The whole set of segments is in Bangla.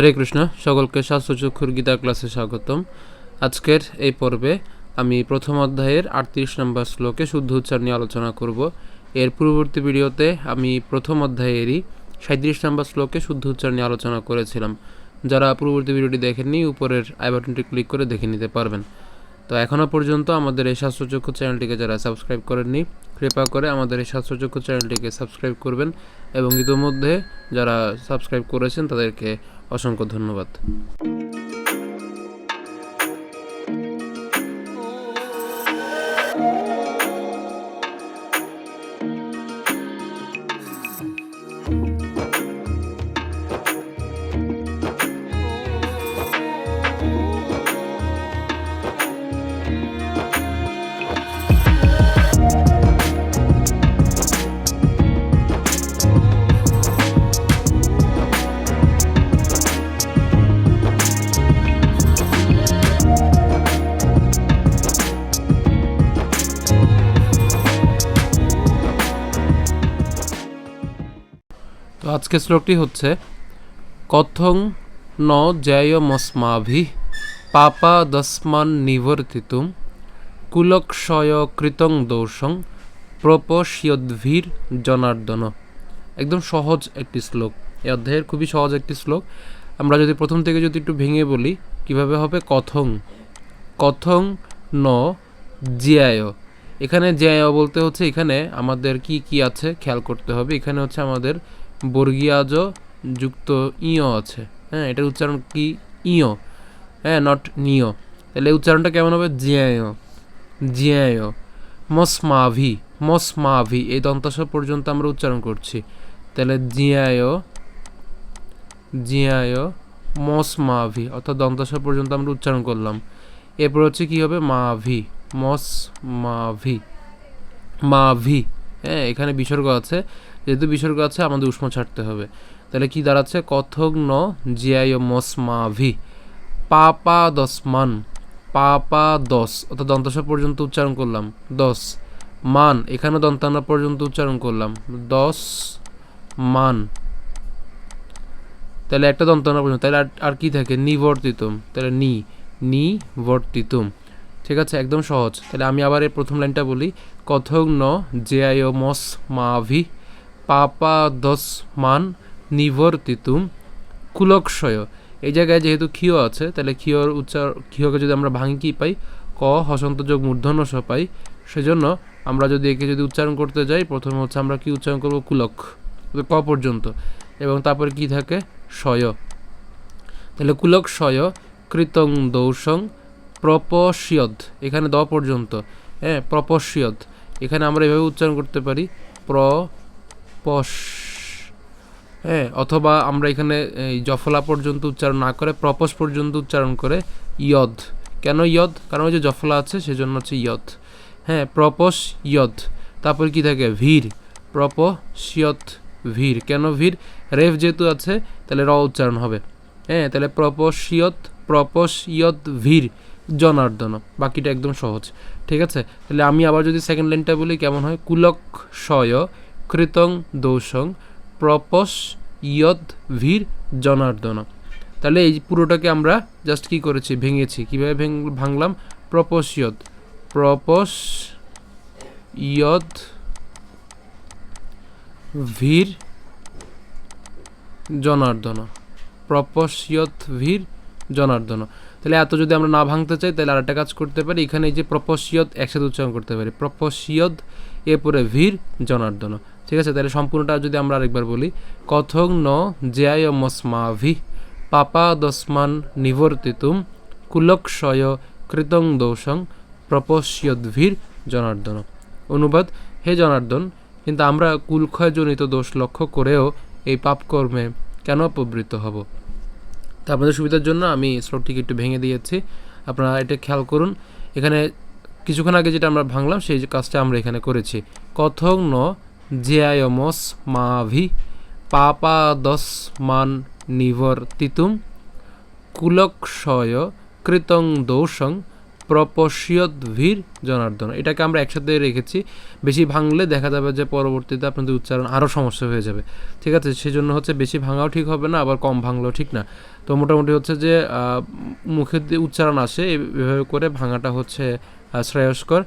হরে কৃষ্ণ, সকলকে শাস্ত্রচক্ষুর গীতা ক্লাসে স্বাগতম। আজকের এই পর্বে আমি প্রথম অধ্যায়ের আটত্রিশ নম্বর শ্লোকে শুদ্ধ উচ্চার নিয়ে আলোচনা করব। এর পূর্ববর্তী ভিডিওতে আমি প্রথম অধ্যায়েরই সাঁত্রিশ নম্বর শ্লোকে শুদ্ধ উচ্চার নিয়ে আলোচনা করেছিলাম। যারা পূর্ববর্তী ভিডিওটি দেখেননি, উপরের আই বাটনটি ক্লিক করে দেখে নিতে পারবেন। তো এখনও পর্যন্ত আমাদের এই শাস্ত্রচক্ষু চ্যানেলটিকে যারা সাবস্ক্রাইব করেননি, কৃপা করে আমাদের এই শাস্ত্রচক্ষু চ্যানেলটিকে সাবস্ক্রাইব করবেন এবং ইতোমধ্যে যারা সাবস্ক্রাইব করেছেন, তাদেরকে অসংখ্য ধন্যবাদ। আজকের শ্লোকটি হচ্ছে, কথং ন জয়মস্মাভি পাপা দস্মান নিবর্তিতুম কুলক্ষয় কৃতং দোষং প্রপশ্যদ্ভীর জনার্দন। একদম সহজ একটি শ্লোক। এই অধ্যায়ের খুবই সহজ একটি শ্লোক। আমরা যদি প্রথম থেকে যদি একটু ভেঙে বলি, কীভাবে হবে? কথং। কথং ন জিয়ায় এখানে জিয়ায় বলতে হচ্ছে এখানে আমাদের কি কি আছে? খেয়াল করতে হবে। এখানে হচ্ছে আমাদের বর্গীয়াজ যুক্ত ইয় আছে। হ্যাঁ এটার উচ্চারণ কি? ইয়। হ্যাঁ নট নিয় তাহলে উচ্চারণটা কেমন হবে? জিয়ায় জিয়ায় মসমাভি। মসমাভি। এই দন্তাস পর্যন্ত আমরা উচ্চারণ করছি। তাহলে জিয়ায় জিয়ায় মসমাভি। অর্থাৎ দন্তাস পর্যন্ত আমরা উচ্চারণ করলাম। এরপর হচ্ছে কি হবে? মাভি। মস মাভি মাভি। হ্যাঁ এখানে বিসর্গ আছে। যেহেতু বিসর্গ আছে, আমাদের উষ্ম ছাড়তে হবে। তাহলে কি দাঁড়াচ্ছে? কথক ন জিয়ায় মস মাভি পাপা দসমান। পাপা দশ অর্থাৎ দন্তস পর্যন্ত উচ্চারণ করলাম। দশ মান। এখানে দন্তান্ন পর্যন্ত উচ্চারণ করলাম। দশ মান। তাহলে একটা দন্তান্ন পর্যন্ত। তাহলে আর- আর কি থাকে? নিবর্তিতম। তাহলে নি। নিবর্তিতম। ঠিক আছে? একদম সহজ। তাহলে আমি আবার এই প্রথম লাইনটা বলি। কথক ন জেআই মস মাভি পাপা দশ মান নিবর্তিতুম কুলক্ষয়। এই জায়গায় যেহেতু ক্ষীয় আছে, তাহলে ক্ষীয়র উচ্চার ক্ষীয়কে যদি আমরা ভাঙি কি পাই? ক, হসন্ত যোগ মূর্ধন্য স পাই। সেজন্য আমরা যদি একে যদি উচ্চারণ করতে যাই, প্রথমে হচ্ছে আমরা কি উচ্চারণ করব? কুলক। ক পর্যন্ত। এবং তারপরে কি থাকে? শয় তাহলে কুলক শয় কৃতং দৌসং প্রপস্যদ এখানে দ পর্যন্ত। হ্যাঁ প্রপস্যদ এখানে আমরা এভাবে উচ্চারণ করতে পারি প্রপস হ্যাঁ অথবা আমরা এখানে এই জফলা পর্যন্ত উচ্চারণ না করে প্রপস পর্যন্ত উচ্চারণ করে ইয়দ। কেন ইয়দ? কারণ ওই যে জফলা আছে, সেজন্য হচ্ছে ইয়দ। হ্যাঁ প্রপস ইয়দ। তারপর কি থাকে? ভিড়। প্রপসিয়ত ভিড়। কেন ভিড়? রেফ যেহেতু আছে, তাহলে র উচ্চারণ হবে। হ্যাঁ তাহলে প্রপসিয়ত প্রপসিয়ত ভিড়, জনার্দন। বাকিটা একদম সহজ। ঠিক আছে? তাহলে আমি আবার যদি সেকেন্ড লাইনটা বলি, কেমন হয়? কুলক শয় কৃতং দৌসং প্রপস ইয়দ ভির জনার্দন। তাহলে এই পুরোটাকে আমরা জাস্ট কি করেছি? ভেঙেছি। কীভাবে ভেঙ, ভাঙলাম? প্রপস ইয়দ প্রপস ইয়দ ভির জনার্দন। প্রপস ইয়দ ভির জনার্দন। তাহলে এত যদি আমরা না ভাঙতে চাই, তাহলে আরেকটা কাজ করতে পারি। এখানে এই যে প্রপসিয়দ একসাথে উচ্চারণ করতে পারি। প্রপসিয়দ এরপরে ভির জনার্দন। ঠিক আছে? তাহলে সম্পূর্ণটা যদি আমরা আরেকবার বলি, কথং ন জয়ায় মস্মাভি পাপা দস্মান নিবর্তিতুম কুলক্ষয় কৃতং দোষং প্রপস্যদ্ভির জনার্দন। অনুবাদ, হে জনার্দন, কিন্তু আমরা কুলক্ষয়জনিত দোষ লক্ষ্য করেও এই পাপকর্মে কেন প্রবৃত্ত হব? তা আপনাদের সুবিধার জন্য আমি শ্লোকটিকে একটু ভেঙে দিয়েছি। আপনারা এটা খেয়াল করুন। এখানে কিছুক্ষণ আগে যেটা আমরা ভাঙলাম, সেই কাজটা আমরা এখানে করেছি। কথং ন জ্যায়মস মাভি পাপা দশ মান নিবর্তিতুম কুলক্ষয় কৃতং দোষং প্রপশিয়ত ভীর জনার্দন। এটাকে আমরা একসাথে রেখেছি। বেশি ভাঙলে দেখা যাবে যে পরবর্তীতে আপনাদের উচ্চারণ আরও সমস্যা হয়ে যাবে। ঠিক আছে? সেজন্য হচ্ছে বেশি ভাঙাও ঠিক হবে না, আবার কম ভাঙলেও ঠিক না। তো মোটামুটি হচ্ছে যে মুখের উচ্চারণ আসে, এভাবে করে ভাঙাটা হচ্ছে শ্রেয়স্কর।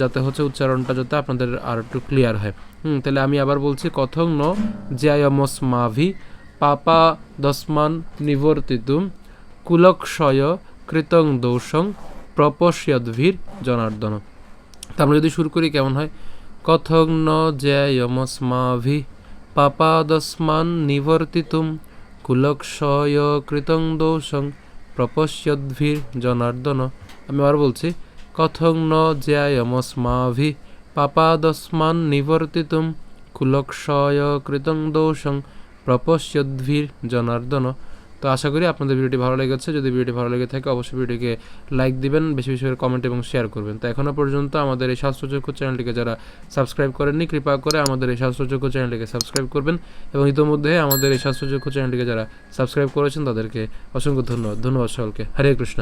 যাতে হচ্ছে উচ্চারণটা যাতে আপনাদের আর একটু ক্লিয়ার হয়। হুম, তাহলে আমি আবার বলছি, কথং ন জ্যায়মস মাভি পাপা দসমান নিবর্তিতুম কুলক্ষয় কৃতং দোষং প্রপশ্যদ্ভীর জনার্দন। তা আমরা যদি শুরু করি, কেমন হয়? কথং ন জ্যায়মস্মাভি পাপাদস্মান নিবর্তিতুম কুলক্ষয় কৃতং দোষং প্রপশ্যদ্ভীর জনার্দন। আমি আবার বলছি কথং ন জ্যায়মস্মাভি পাপাদস্মান নিবর্তিতুম কুলক্ষয় কৃতং দোষং প্রপশ্যদ্ভীর জনার্দন। তো আশা করি আপনাদের ভিডিওটি ভালো লেগেছে। যদি ভিডিওটি ভালো লেগে থাকে, অবশ্যই ভিডিওটিকে লাইক দিবেন, বেশি বেশি করে কমেন্ট এবং শেয়ার করবেন। তো এখনও পর্যন্ত আমাদের এই শাস্ত্রযোগ্য চ্যানেলটিকে যারা সাবস্ক্রাইব করেননি, কৃপা করে আমাদের এই শাস্ত্রযোগ্য চ্যানেলটিকে সাবস্ক্রাইব করবেন এবং ইতোমধ্যে আমাদের এই শাস্ত্রযোগ্য চ্যানেলটিকে যারা সাবস্ক্রাইব করেছেন, তাদেরকে অসংখ্য ধন্যবাদ। ধন্যবাদ সকলকে। হরে কৃষ্ণ।